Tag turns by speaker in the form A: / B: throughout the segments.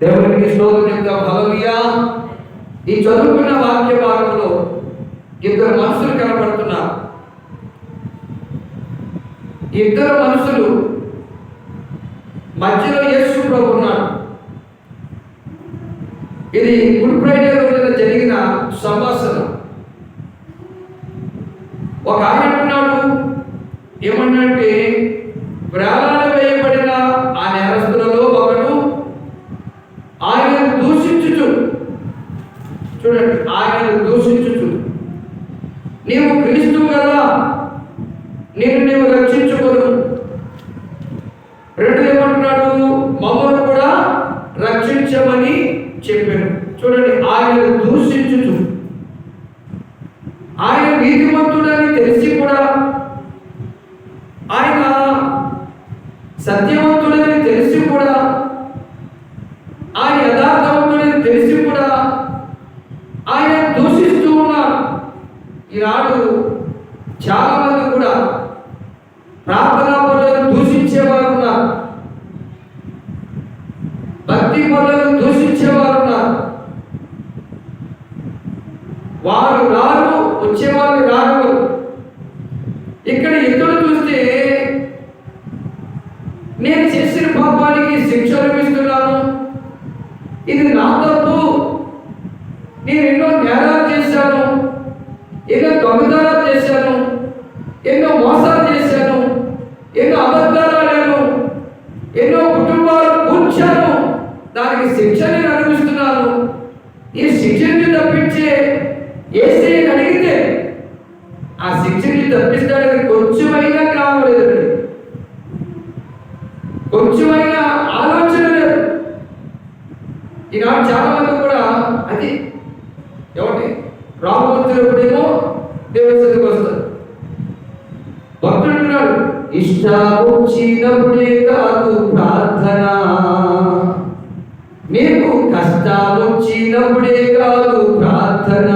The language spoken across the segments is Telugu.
A: దేవునికి స్తోత్రం చెప్తాం హల్లెలూయా ఈ చదువుకున్న వాక్య భాగంలో ఇద్దరు మనుషులు కనపడుతున్నారు. ఇద్దరు మనుషులు మధ్యలో యేసు ప్రభు ఉన్నాడు. ఇది గుడ్ ఫ్రైడే రోజున జరిగిన సంభాషణ. ఒక ఆయన అంటున్నాడు ఏమన్నంటే ప్రాణాలు వేయబడిన ఆ నేరస్తులలో ఒకడు ఆయన దూషించుచు చూడండి ఆయన దూషించుచు. నీవు క్రీస్తు కదా నేను నీవు రక్షించుకోను రెండు ఏమంటున్నాడు మమ్మల్ని కూడా రక్షించమని చెప్పాను చూడండి ఆయన దూషించుచు ఆయన నీతిమంతుడని తెలిసి కూడా ఆయన సత్యవంతుడని తెలిసి కూడా ఆయన యథార్థవంతుడని తెలిసి కూడా ఆయన దూషిస్తూ ఉన్నారు ఈనాడు చాలా మంది కూడా ప్రార్థనా పనులను దూషించేవారు ఉన్నారు భక్తి పనులను దూషించేవారు ఉన్నారు వారు రారు వచ్చేవారు రారు. ఇక్కడ ఇద్దరు చూస్తే నేను చేసిన పాపానికి శిక్ష అనిపిస్తున్నాను ఇది నా తప్పు. నేను ఎన్నో నేరాలు చేశాను. ఎన్నో దొంగతనాలు చేశాను. ఎన్నో మోసాలు చేశాను. ఎన్నో అబద్ధాలు ఆడాను. ఎన్నో కుటుంబాలు దానికి శిక్ష నేను అనుభవిస్తున్నాను. ఈ శిక్ష తప్పించే ఏసీ అడిగితే ఆ శిక్ష తప్పించడానికి కొంచెమైనా కావలేదండి కొంచెమైనా ఆలోచన లేదు. ఈనాడు చాలా మంది కూడా అది ఎవరి రాము వచ్చినప్పుడేమో దేవస్థానికి వస్తారు. భక్తుడు ఇష్టం ఇష్టావచ్చినప్పుడే కాదు ప్రార్థన. కష్టాలు వచ్చినప్పుడే కాదు ప్రార్థన.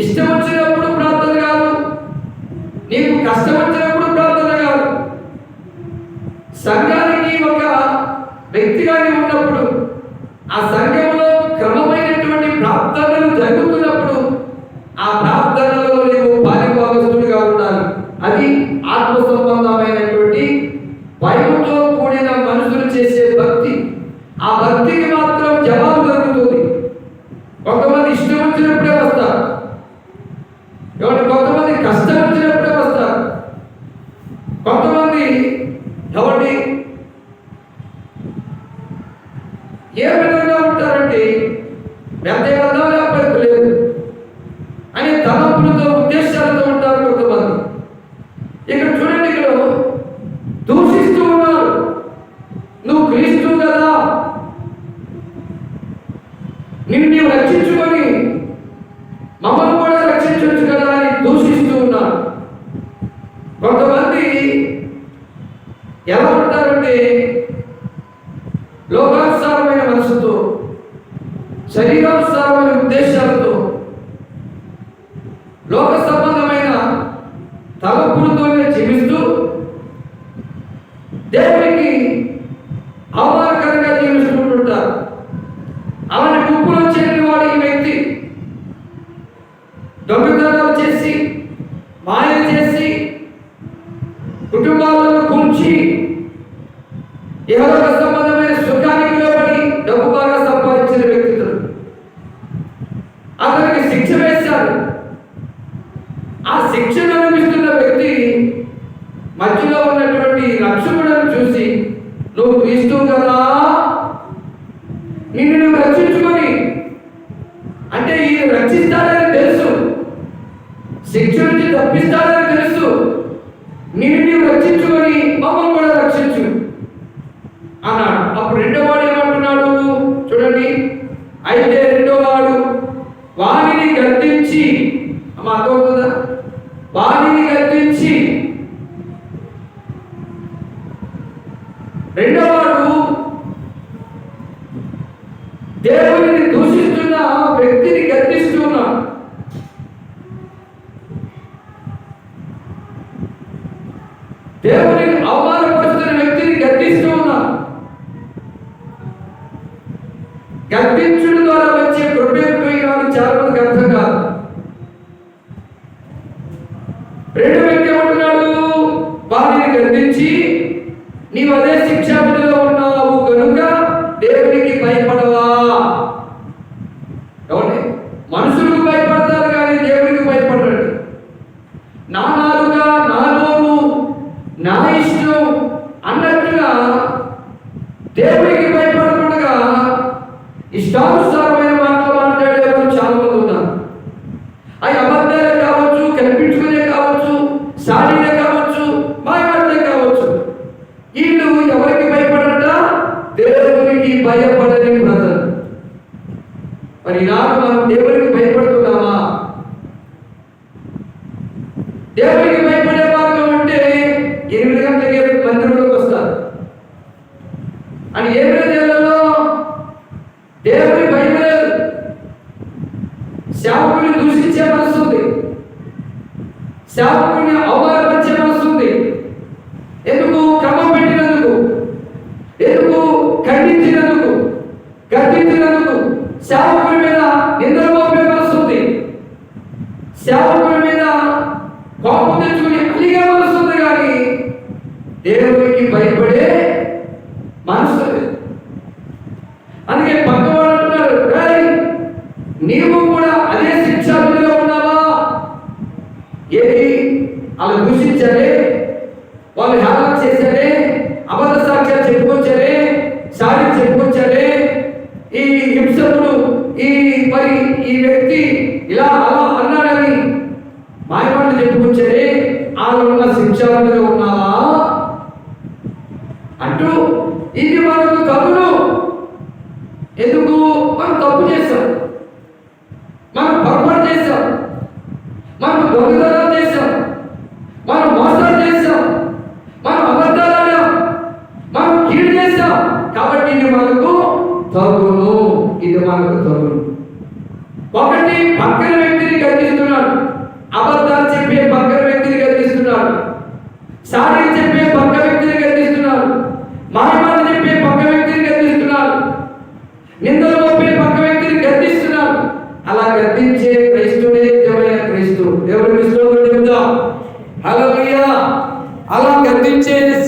A: ఇష్టం వచ్చినప్పుడు ప్రార్థన కాదు. నీకు కష్టం వచ్చినప్పుడు ప్రార్థన కాదు. సంఘానికి ఒక వ్యక్తిగానే ఉన్నప్పుడు ఆ సంఘం క్రమమైనటువంటి ప్రార్థనలు జరుగుతున్నప్పుడు ఆ ప్రార్థనలో నీవు పాలిభాగస్తుడిగా ఉండాలి అది ఆత్మ సంబంధమైనటువంటి భయంతో కూడిన మనుషులు చేసే భక్తి ఆ భక్తికి మాత్రం జవాబు దొరుకుతుంది కొంతమంది ఇష్టం వచ్చినప్పుడే వస్తారు ఎవరి కొంతమంది కష్టం వచ్చినప్పుడే వస్తారు కొంతమంది ఎవరిని ఏ విధంగా ఉంటారంటే పెద్ద కదా లేకపోతే లేదు అని తలంపులతో ఉద్దేశాలతో ఉంటారు కొంతమంది ఇక్కడ చూడండి ఇక్కడ దూషిస్తూ ఉన్నారు నువ్వు క్రీస్తు కదా నిన్ను నీవు రక్షించుకొని మమ్మల్ని కూడా రక్షించవచ్చు కదా అని దూషిస్తూ ఉన్నారు కొంతమంది ఎలా ఉంటారంటే లోకానుసారమైన మనసుతో శరీరానుసారమైన ఉద్దేశాలతో లోక సంబంధమైన తలపులతోనే జీవిస్తూ దేవునికి అవమానకరంగా జీవిస్తుంటుంటారు అలాంటి గుంపులో చేరిన వాడు ఈ వ్యక్తి. దొంగతనాలు చేసి మాయ చేసి ఇహలోక సంబంధమైన సుఖానికి లోబడి డబ్బు బాగా సంపాదించిన వ్యక్తులు. అతనికి శిక్ష వేశారు. ఆ శిక్షను అనుభవిస్తున్న వ్యక్తి మధ్యలో ఉన్నటువంటి రక్షకుడను చూసి నువ్వు క్రీస్తు కదా నిన్ను నువ్వు రక్షించుకొని. అంటే ఈ రక్షిస్తాడని తెలుసు. శిక్ష నుంచి తప్పిస్తాడని తెలుసు. నిన్ను నీవు రక్షించుకొని మమ్మల్ని కూడా రక్షించు. అన్నాడు. అప్పుడు రెండో వాడు ఏమంటున్నాడు? చూడండి. అయితే రెండో వాడు వాణిని గద్దించి అమ్మ అర్థమవుతుందా వాణిని గద్దించి రెండో వాడు దేవుని దూష వ్యక్తిని గద్దిస్తున్నాడు దేవుని అవమానపరుస్తున్న వ్యక్తిని గద్దిస్తూ ఉన్నా గర్భించడం ద్వారా వచ్చే కృపేంటో ఈనాడు చాలా మందికి అర్థం కాదు రెండో వ్యక్తి ఏమంటున్నాడు వారిని గర్భించి నీవు అదే శిక్షావిధిలో ఉన్నావు కనుక దేవునికి భయపడవా ఏమండి మనుషులకు భయపడతారు కానీ దేవునికి భయపడరండి నా నాలుక నా నోరు నా ఇష్టం అన్నట్టుగా దేవునికి భయపడకుండా ఇష్టానుసారమైన మాటలు మాట్లాడే వాళ్ళు చాలా మంది ఉన్నారు అవి అబద్ధాలే కావచ్చు కనిపించుకునే కావచ్చు సాడీలే కావచ్చు మాయమాటలే కావచ్చు. వీళ్ళు ఎవరికి భయపడట? దేవునికి భయపడని బ్రదర్ మరి నాకు మనం దేవునికి దేవుని భయం లేదు సేవకుని దూషించే మనసు ఉంది. సేవకుని అవమానపరిచే మనసు ఉంది. ఎందుకు క్రమం పెట్టినందుకు? ఎందుకు ఖండించినందుకు? గర్తించినందుకు సేవకుని మీద నిద్ర మోపే మనసు ఉంది. సేవకుని మీద కోపం తెచ్చుకుని అలిగే మనసు ఉంది కానీ దేవునికి భయపడే మనసు నీవు కూడా అదే శిక్షావిధిలో ఉన్నావా ఏది? వాళ్ళు దూషించారే? వాళ్ళు హేళన చేశారే? అబద్ధ సాక్ష్యాలు చెప్పుకొచ్చారే? సారి చెప్పుకొచ్చారే? ఈ హింసకుడు ఈ మరి ఈ వ్యక్తి ఇలా అలా అన్నాడని మాయమాటలు చెప్పుకొచ్చారే? వాళ్ళు ఉన్న శిక్షావిధిలో ఉన్నావా అంటూ ఇది మనకు కబురు ఎందుకు? మనం తప్పు చేశారు మనం పొరపాటు చేశాం దొంగతనం చేశాం. మనం మోసాలు చేశాం. మనం అబద్ధాలు మనం కీడు చేశాం. కాబట్టి ఇది మనకు తగును ఇది మనకు తగును ఒకటి పక్కన వ్యక్తిని గర్దిస్తున్నాడు అబద్ధాలు చెప్పే పక్కన వ్యక్తిని గర్దిస్తున్నాడు సారీ చెప్పే